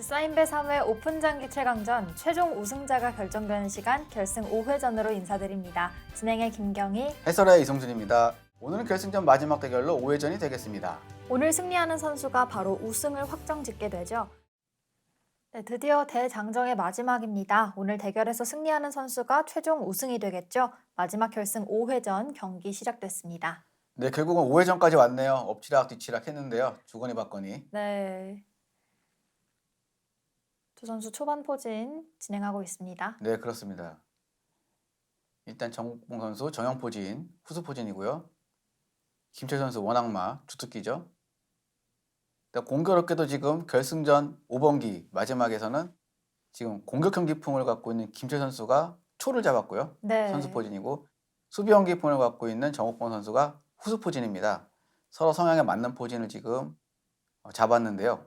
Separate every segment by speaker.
Speaker 1: 사인배 3회 오픈장기 최강전 최종 우승자가 결정되는 시간 결승 5회전으로 인사드립니다. 진행의 김경희.
Speaker 2: 해설의 이성준입니다. 오늘은 결승전 마지막 대결로 5회전이 되겠습니다.
Speaker 1: 오늘 승리하는 선수가 바로 우승을 확정짓게 되죠. 네, 드디어 대장정의 마지막입니다. 오늘 대결에서 승리하는 선수가 최종 우승이 되겠죠. 마지막 결승 5회전 경기 시작됐습니다.
Speaker 2: 네, 결국은 5회전까지 왔네요. 엎치락 뒤치락 했는데요. 주거니 받거니.
Speaker 1: 네. 두 선수 초반 포진 진행하고 있습니다.
Speaker 2: 네, 그렇습니다. 일단 정봉 선수 정형 포진, 후수 포진이고요. 김철 선수 원악마 주특기죠. 공교롭게도 지금 결승전 5번기 마지막에서는 지금 공격형 기풍을 갖고 있는 김철 선수가 초를 잡았고요.
Speaker 1: 네.
Speaker 2: 선수 포진이고 수비형 기풍을 갖고 있는 정옥봉 선수가 후수 포진입니다. 서로 성향에 맞는 포진을 지금 어, 잡았는데요.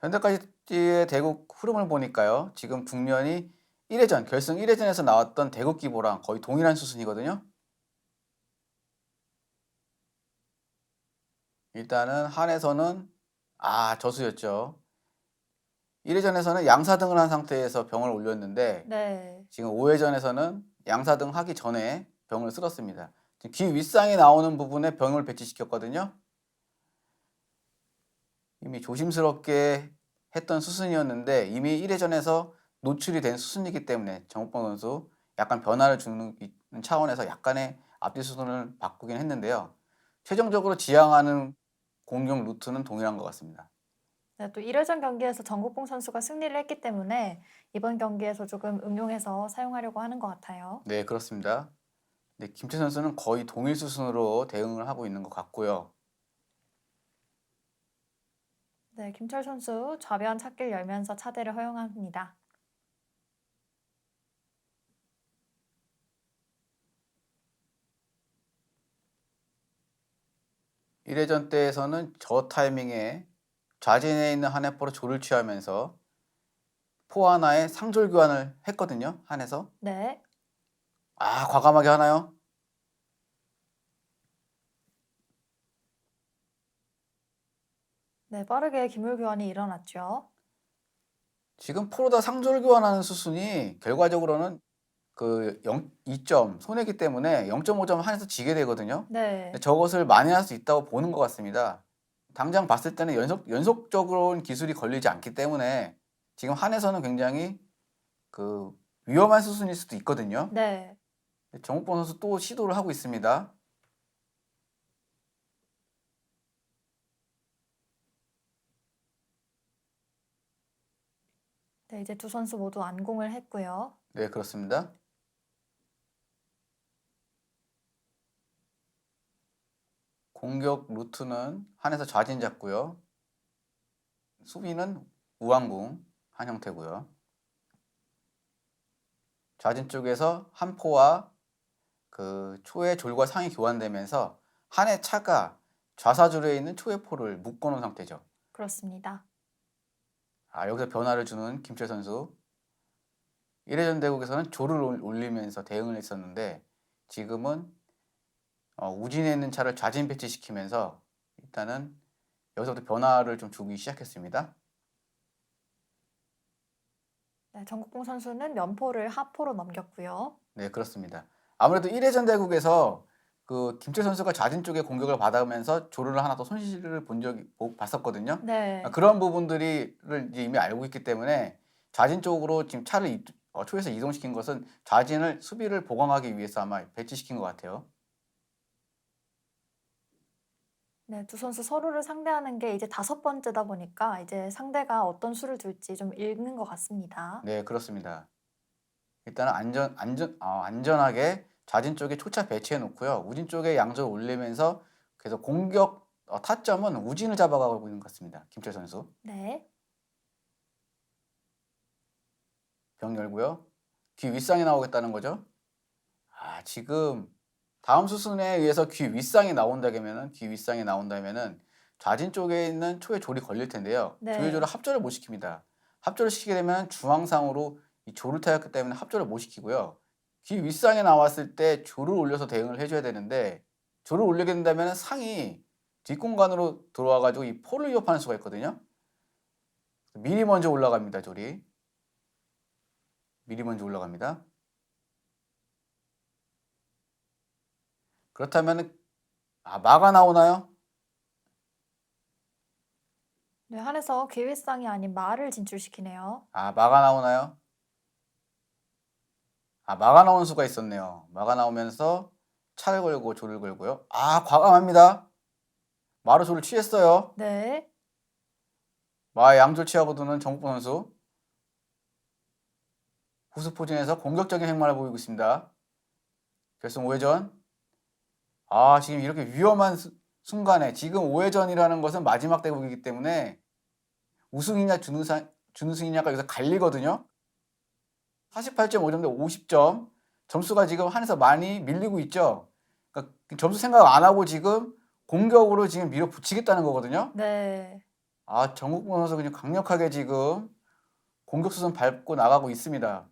Speaker 2: 현대까지의 대국 흐름을 보니까요. 지금 국면이 1회전, 결승 1회전에서 나왔던 대국 기보랑 거의 동일한 수순이거든요. 일단은 한에서는 아 저수였죠. 1회전에서는 양사등을 한 상태에서 병을 올렸는데
Speaker 1: 네.
Speaker 2: 지금 5회전에서는 양사등 하기 전에 병을 쓸었습니다. 귀 윗상에 나오는 부분에 병을 배치시켰거든요. 이미 조심스럽게 했던 수순이었는데 이미 1회전에서 노출이 된 수순이기 때문에 정욱범 선수 약간 변화를 주는 차원에서 약간의 앞뒤 수순을 바꾸긴 했는데요. 최종적으로 지향하는 공격 루트는 동일한 것 같습니다.
Speaker 1: 네, 또 1회전 경기에서 정국봉 선수가 승리를 했기 때문에 이번 경기에서 조금 응용해서 사용하려고 하는 것 같아요.
Speaker 2: 네, 그렇습니다. 네, 김채 선수는 거의 동일 수순으로 대응을 하고 있는 것 같고요.
Speaker 1: 네, 김철 선수 좌변 찾기를 열면서 차대를 허용합니다.
Speaker 2: 일회전 때에서는 저 타이밍에 좌진에 있는 한해포로 조를 취하면서 포 하나에 상졸 교환을 했거든요. 한에서.
Speaker 1: 네.
Speaker 2: 아, 과감하게 하나요?
Speaker 1: 네, 빠르게 기물 교환이 일어났죠.
Speaker 2: 지금 포로다 상졸 교환하는 수순이 결과적으로는 그 0, 2점 손해기 때문에 0.5점 한에서 지게 되거든요.
Speaker 1: 네.
Speaker 2: 근데 저것을 만회할 수 있다고 보는 것 같습니다. 당장 봤을 때는 연속 연속적으로는 기술이 걸리지 않기 때문에 지금 한에서는 굉장히 그 위험한 수순일 수도 있거든요.
Speaker 1: 네.
Speaker 2: 정욱범 선수 또 시도를 하고 있습니다.
Speaker 1: 네, 이제 두 선수 모두 안공을 했고요.
Speaker 2: 네, 그렇습니다. 공격 루트는 한에서 좌진 잡고요. 수비는 우왕궁 한 형태고요. 좌진 쪽에서 한 포와 그 초의 졸과 상이 교환되면서 한의 차가 좌사줄에 있는 초의 포를 묶어놓은 상태죠.
Speaker 1: 그렇습니다.
Speaker 2: 아, 여기서 변화를 주는 김철 선수. 1회전 대국에서는 조를 올- 올리면서 대응을 했었는데 지금은 어, 우진에 있는 차를 좌진 배치시키면서 일단은 여기서부터 변화를 좀 주기 시작했습니다.
Speaker 1: 네, 정국봉 선수는 면포를 하포로 넘겼고요.
Speaker 2: 네, 그렇습니다. 아무래도 1회전 대국에서 그 김철 선수가 좌진 쪽에 공격을 받으면서 조를 하나 더 손실을 본 적이 보- 봤었거든요.
Speaker 1: 네.
Speaker 2: 아, 그런 부분들을 이제 이미 알고 있기 때문에 좌진 쪽으로 지금 차를 이- 어, 초에서 이동시킨 것은 좌진을 수비를 보강하기 위해서 아마 배치시킨 것 같아요.
Speaker 1: 네, 두 선수 서로를 상대하는 게 이제 다섯 번째다 보니까 이제 상대가 어떤 수를 둘지 좀 읽는 것 같습니다.
Speaker 2: 네, 그렇습니다. 일단은 안전 안전 어, 안전하게 좌진 쪽에 초차 배치해 놓고요. 우진 쪽에 양절 올리면서 그래서 공격 어, 타점은 우진을 잡아가고 있는 것 같습니다. 김철 선수
Speaker 1: 네.
Speaker 2: 병 열고요. 귀 윗상이 나오겠다는 거죠. 아 지금 다음 수순에 의해서 귀 윗상이 나온다면은 귀 윗상이 나온다면은 좌진 쪽에 있는 초의 졸이 걸릴 텐데요.
Speaker 1: 네.
Speaker 2: 조의 졸을 합절을 못 시킵니다. 합절을 시키게 되면 중앙상으로 이 조를 타였기 때문에 합절을 못 시키고요. 귀 윗상에 나왔을 때 조를 올려서 대응을 해줘야 되는데 조를 올리게 된다면 상이 뒷공간으로 들어와가지고 이 폴을 위협하는 수가 있거든요. 미리 먼저 올라갑니다, 조리. 미리 먼저 올라갑니다. 그렇다면 아 마가 나오나요?
Speaker 1: 네, 한에서 기회상이 아닌 말을 진출시키네요.
Speaker 2: 아 마가 나오나요? 아 마가 나오는 수가 있었네요. 마가 나오면서 차를 걸고 조를 걸고요. 아 과감합니다. 마로 조를 취했어요.
Speaker 1: 네,
Speaker 2: 마의 양조 치아보드는 정국보 선수 후수 포진에서 공격적인 행만을 보이고 있습니다. 결승 5회전. 아 지금 이렇게 위험한 수- 순간에 지금 5회전이라는 것은 마지막 대국이기 때문에 우승이냐 준우승, 준우승이냐가 여기서 갈리거든요. 48.5점 대 50점. 점수가 지금 한에서 많이 밀리고 있죠. 그러니까 점수 생각 안 하고 지금 공격으로 지금 밀어붙이겠다는 거거든요.
Speaker 1: 네.
Speaker 2: 아, 정국보 선수 그냥 강력하게 지금 공격 수순 밟고 나가고 있습니다.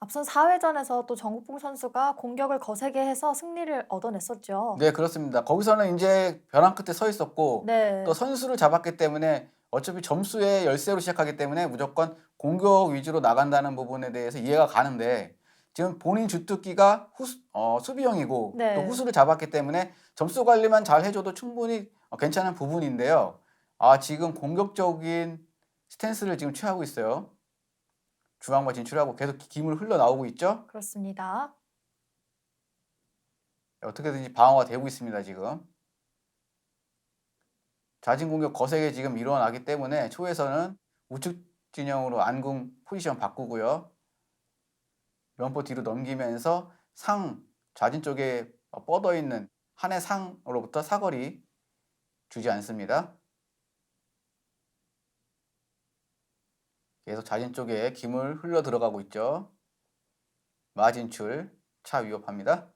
Speaker 1: 앞선 4회전에서 또 정국봉 선수가 공격을 거세게 해서 승리를 얻어냈었죠.
Speaker 2: 네, 그렇습니다. 거기서는 이제 벼랑 끝에 서 있었고
Speaker 1: 네.
Speaker 2: 또 선수를 잡았기 때문에 어차피 점수의 열세로 시작하기 때문에 무조건 공격 위주로 나간다는 부분에 대해서 이해가 가는데 지금 본인 주특기가 후수, 어, 수비형이고
Speaker 1: 네.
Speaker 2: 또 후수를 잡았기 때문에 점수 관리만 잘 해줘도 충분히 어, 괜찮은 부분인데요. 아, 지금 공격적인 스탠스를 지금 취하고 있어요. 중앙과 진출하고 계속 기물 흘러 나오고 있죠.
Speaker 1: 그렇습니다.
Speaker 2: 어떻게든지 방어가 되고 있습니다, 지금. 자진 공격 거세게 지금 일어나기 때문에 초에서는 우측 진영으로 안궁 포지션 바꾸고요. 면포 뒤로 넘기면서 상 좌진 쪽에 뻗어 있는 한해 상으로부터 사거리 주지 않습니다. 계속 좌진 쪽에 기물 흘러 들어가고 있죠. 마진출 차 위협합니다.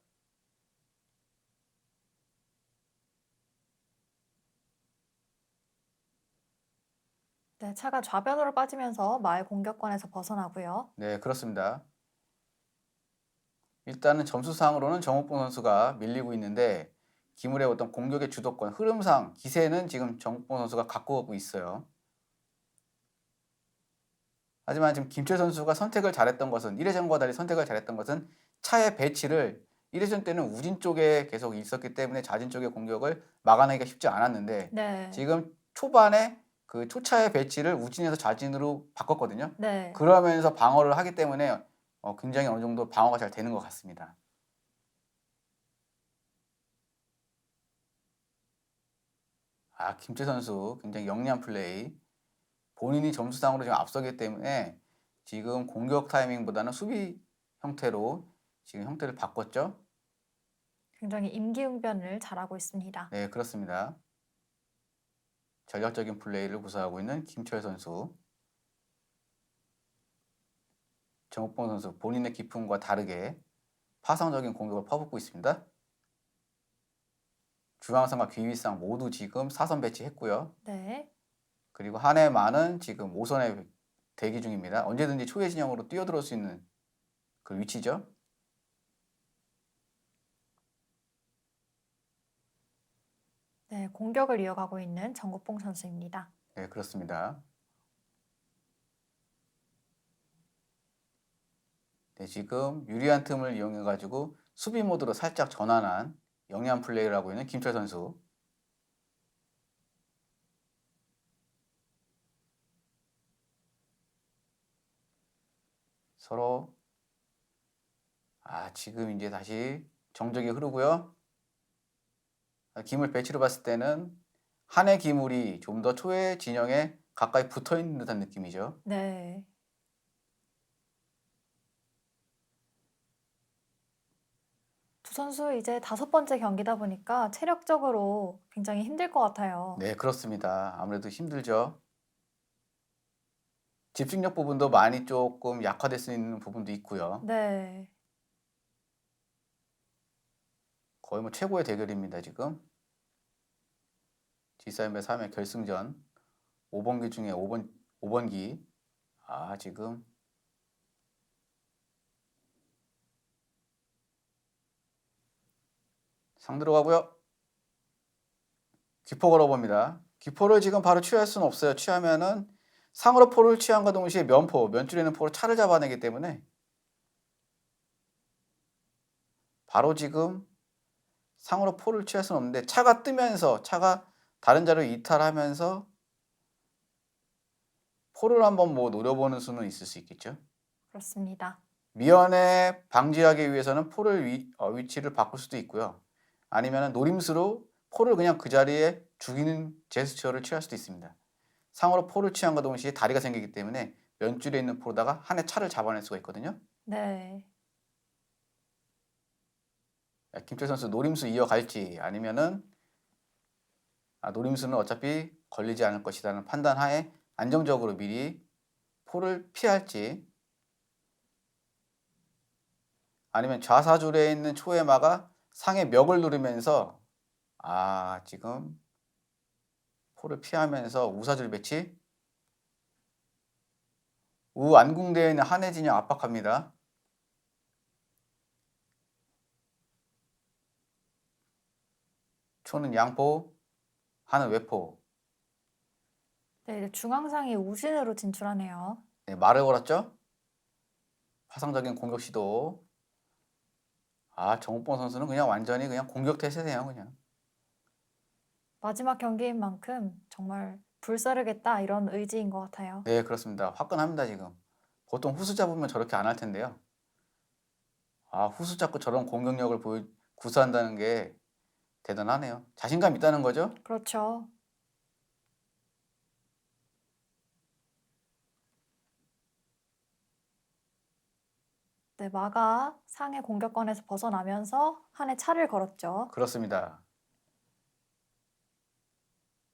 Speaker 1: 네, 차가 좌변으로 빠지면서 마을 공격권에서 벗어나고요.
Speaker 2: 네, 그렇습니다. 일단은 점수상으로는 정옥봉 선수가 밀리고 있는데 기물의 어떤 공격의 주도권, 흐름상, 기세는 지금 정옥봉 선수가 갖고 가고 있어요. 하지만 지금 김철 선수가 선택을 잘했던 것은 1회전과 달리 선택을 잘했던 것은 차의 배치를 1회전 때는 우진 쪽에 계속 있었기 때문에 좌진 쪽의 공격을 막아내기가 쉽지 않았는데
Speaker 1: 네.
Speaker 2: 지금 초반에 그 초차의 배치를 우진에서 좌진으로 바꿨거든요.
Speaker 1: 네.
Speaker 2: 그러면서 방어를 하기 때문에 어, 굉장히 어느 정도 방어가 잘 되는 것 같습니다. 아, 김채 선수 굉장히 영리한 플레이. 본인이 점수상으로 지금 앞서기 때문에 지금 공격 타이밍보다는 수비 형태로 지금 형태를 바꿨죠.
Speaker 1: 굉장히 임기응변을 잘하고 있습니다.
Speaker 2: 네, 그렇습니다. 전략적인 플레이를 구사하고 있는 김철 선수. 정옥봉 선수 본인의 기품과 다르게 파상적인 공격을 퍼붓고 있습니다. 중앙상과 귀위상 모두 지금 사선 배치했고요.
Speaker 1: 네.
Speaker 2: 그리고 한해만은 지금 5선에 대기 중입니다. 언제든지 초회 진영으로 뛰어들어올 수 있는 그 위치죠.
Speaker 1: 네, 공격을 이어가고 있는 정국봉 선수입니다.
Speaker 2: 네, 그렇습니다. 네, 지금 유리한 틈을 이용해 가지고 수비 모드로 살짝 전환한 영리한 플레이를 하고 있는 김철 선수. 서로 아, 지금 이제 다시 정적이 흐르고요. 아, 기물 배치로 봤을 때는 한 해 기물이 좀 더 초의 진영에 가까이 붙어 있는 듯한 느낌이죠.
Speaker 1: 네. 두 선수 이제 다섯 번째 경기다 보니까 체력적으로 굉장히 힘들 것 같아요.
Speaker 2: 네, 그렇습니다. 아무래도 힘들죠. 집중력 부분도 많이 조금 약화될 수 있는 부분도 있고요.
Speaker 1: 네.
Speaker 2: 거의 뭐 최고의 대결입니다, 지금. G3의 3회 결승전 5번기 중에 5번 5번기. 아, 지금 상 들어가고요. 기포 걸어봅니다. 기포를 지금 바로 취할 수는 없어요. 취하면은 상으로 포를 취한과 동시에 면포, 면줄에 있는 포로 차를 잡아내기 때문에 바로 지금 상으로 포를 취할 수는 없는데 차가 뜨면서 차가 다른 자를 이탈하면서 포를 한번 뭐 노려보는 수는 있을 수 있겠죠.
Speaker 1: 그렇습니다.
Speaker 2: 미연에 방지하기 위해서는 포를 위, 어, 위치를 바꿀 수도 있고요. 아니면 노림수로 포를 그냥 그 자리에 죽이는 제스처를 취할 수도 있습니다. 상으로 포를 취한과 동시에 다리가 생기기 때문에 면줄에 있는 포로다가 한 해 차를 잡아낼 수가 있거든요.
Speaker 1: 네.
Speaker 2: 야, 김철 선수 노림수 이어갈지 아니면은 아, 노림수는 어차피 걸리지 않을 것이라는 판단하에 안정적으로 미리 포를 피할지 아니면 좌사줄에 있는 초에마가 상의 멱을 누르면서 아 지금 포를 피하면서 우사줄 배치 우 안궁대에 있는 한해 진영 압박합니다. 초는 양포, 하는 외포.
Speaker 1: 네, 이제 중앙상이 우진으로 진출하네요.
Speaker 2: 네, 말을 걸었죠? 화성적인 공격 시도. 아, 정우봉 선수는 그냥 완전히 그냥 공격 태세네요, 그냥.
Speaker 1: 마지막 경기인 만큼 정말 불사르겠다 이런 의지인 것 같아요.
Speaker 2: 네, 그렇습니다. 화끈합니다, 지금. 보통 후수 잡으면 저렇게 안 할 텐데요. 아, 후수 잡고 저런 공격력을 보여, 구사한다는 게 대단하네요. 자신감 있다는 거죠?
Speaker 1: 그렇죠. 네, 마가 상의 공격권에서 벗어나면서 한해 차를 걸었죠.
Speaker 2: 그렇습니다.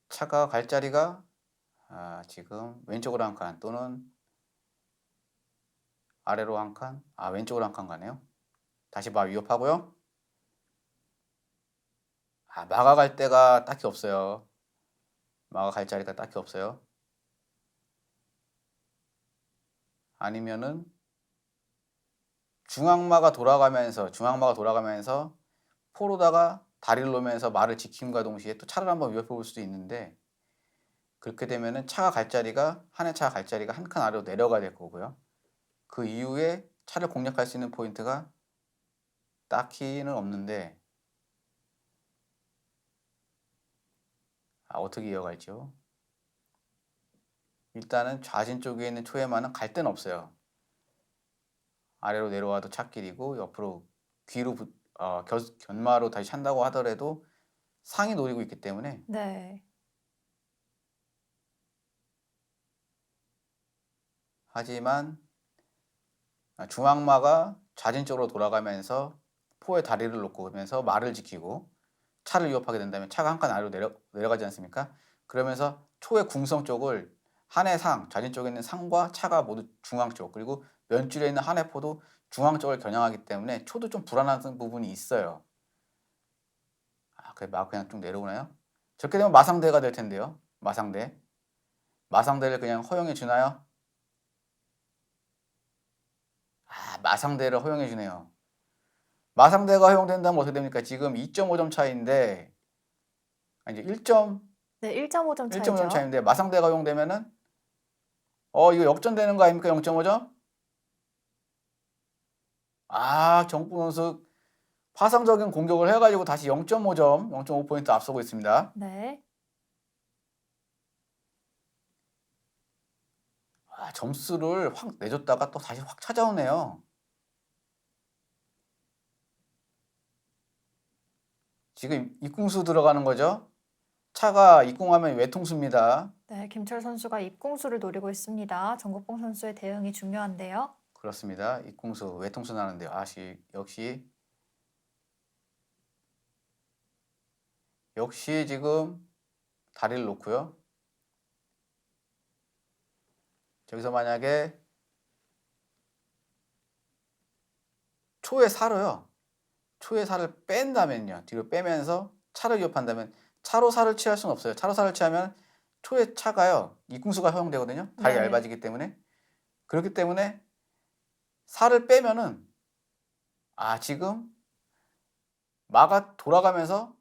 Speaker 2: 차가 갈 자리가 아, 지금 왼쪽으로 한 칸 또는 아래로 한 칸, 아 왼쪽으로 한 칸 가네요. 다시 마 위협하고요. 아 마가 갈 데가 딱히 없어요. 마가 갈 자리가 딱히 없어요. 아니면은 중앙마가 돌아가면서 중앙마가 돌아가면서 포로다가 다리를 놓으면서 말을 지킴과 동시에 또 차를 한번 위협해 볼 수도 있는데 그렇게 되면은 차가 갈 자리가 한 해 차가 갈 자리가 한 칸 아래로 내려가야 될 거고요. 그 이후에 차를 공략할 수 있는 포인트가 딱히는 없는데 아, 어떻게 이어갈지요? 일단은 좌진 쪽에 있는 초에마는 갈 데는 없어요. 아래로 내려와도 찻길이고 옆으로 귀로 붙- 어, 겨, 견마로 다시 찬다고 하더라도 상이 노리고 있기 때문에
Speaker 1: 네.
Speaker 2: 하지만 아, 중앙마가 좌진 쪽으로 돌아가면서 포에 다리를 놓고 그러면서 말을 지키고 차를 위협하게 된다면 차가 한 칸 아래로 내려, 내려가지 않습니까? 그러면서 초의 궁성 쪽을 한해 상, 좌진 쪽에 있는 상과 차가 모두 중앙 쪽 그리고 면줄에 있는 한해 포도 중앙 쪽을 겨냥하기 때문에 초도 좀 불안한 부분이 있어요. 아, 그래 막 그냥 쭉 내려오나요? 저렇게 되면 마상대가 될 텐데요. 마상대. 마상대를 그냥 허용해 주나요? 아, 마상대를 허용해 주네요. 마상대가 허용된다면 어떻게 됩니까? 지금 2.5점 차이인데 아, 이제 1점
Speaker 1: 네, 1.5점
Speaker 2: 1.5점
Speaker 1: 차이죠.
Speaker 2: 차이인데 마상대가 허용되면은 어 이거 역전되는 거 아닙니까? 0.5점? 아 정부 선수 파상적인 공격을 해가지고 다시 0.5점, 0.5포인트 앞서고 있습니다.
Speaker 1: 네.
Speaker 2: 아, 점수를 확 내줬다가 또 다시 확 찾아오네요. 지금 입궁수 들어가는 거죠? 차가 입궁하면 외통수입니다.
Speaker 1: 네, 김철 선수가 입공수를 노리고 있습니다. 정국봉 선수의 대응이 중요한데요.
Speaker 2: 그렇습니다. 입궁수 외통수 나는데요. 아시 역시 역시 지금 다리를 놓고요. 저기서 만약에 초의 살로요. 초의 살을 뺀다면요. 뒤로 빼면서 차를 위협한다면 차로 살을 취할 수는 없어요. 차로 살을 취하면 초의 차가요. 입궁수가 허용되거든요. 다리가
Speaker 1: 네.
Speaker 2: 얇아지기 때문에. 그렇기 때문에 살을 빼면은 아 지금 마가 돌아가면서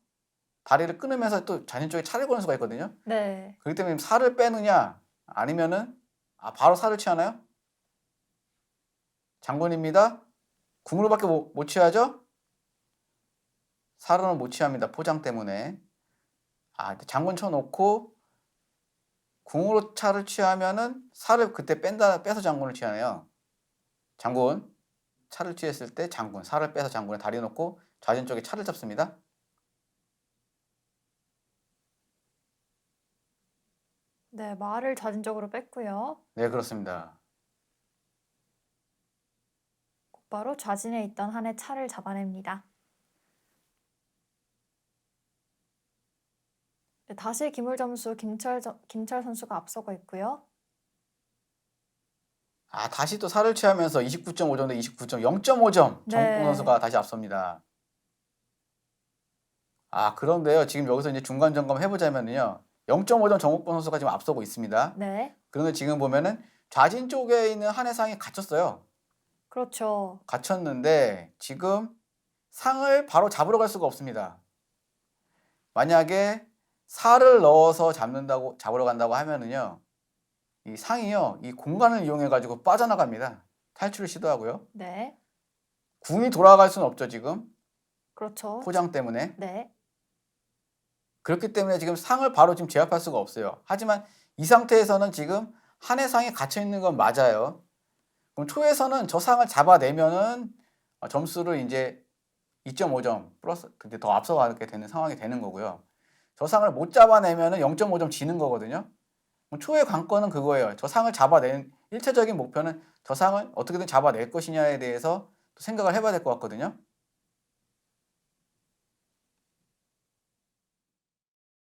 Speaker 2: 다리를 끊으면서 또 자신 쪽에 차를 거는 수가 있거든요.
Speaker 1: 네.
Speaker 2: 그렇기 때문에 살을 빼느냐 아니면은 아 바로 살을 취하나요? 장군입니다. 궁으로밖에 못, 못 취하죠? 살은 못 취합니다. 포장 때문에. 아 장군 쳐놓고 궁으로 차를 취하면은 살을 그때 뺀다 빼서 장군을 취하네요. 장군 차를 취했을 때 장군 살을 빼서 장군의 다리 놓고 좌진 쪽에 차를 잡습니다.
Speaker 1: 네, 말을 자진적으로 뺐고요.
Speaker 2: 네 그렇습니다.
Speaker 1: 곧바로 좌진에 있던 한의 차를 잡아냅니다. 네, 다시 기물 점수 김철, 저- 김철 선수가 앞서고 있고요.
Speaker 2: 아, 다시 또 살을 취하면서 29.5점 대 29점, 0.5점
Speaker 1: 네.
Speaker 2: 정국 선수가 다시 앞섭니다. 아, 그런데요. 지금 여기서 이제 중간 점검 해보자면요. 0.5점 정국권 선수가 지금 앞서고 있습니다.
Speaker 1: 네,
Speaker 2: 그런데 지금 보면은 좌진 쪽에 있는 한해상이 갇혔어요.
Speaker 1: 그렇죠.
Speaker 2: 갇혔는데 지금 상을 바로 잡으러 갈 수가 없습니다. 만약에 살을 넣어서 잡는다고 잡으러 간다고 하면은요. 이 상이요. 이 공간을 이용해 가지고 빠져나갑니다. 탈출을 시도하고요.
Speaker 1: 네,
Speaker 2: 궁이 돌아갈 수는 없죠, 지금.
Speaker 1: 그렇죠.
Speaker 2: 포장 때문에.
Speaker 1: 네,
Speaker 2: 그렇기 때문에 지금 상을 바로 지금 제압할 수가 없어요. 하지만 이 상태에서는 지금 한해 상이 갇혀 있는 건 맞아요. 그럼 초에서는 저 상을 잡아내면은 어, 점수를 이제 2.5점 플러스 근데 더 앞서가게 되는 상황이 되는 거고요. 저 상을 못 잡아내면은 0.5점 지는 거거든요. 초의 관건은 그거예요. 저 상을 잡아낸 일차적인 목표는 저 상을 어떻게든 잡아낼 것이냐에 대해서 또 생각을 해봐야 될 것 같거든요.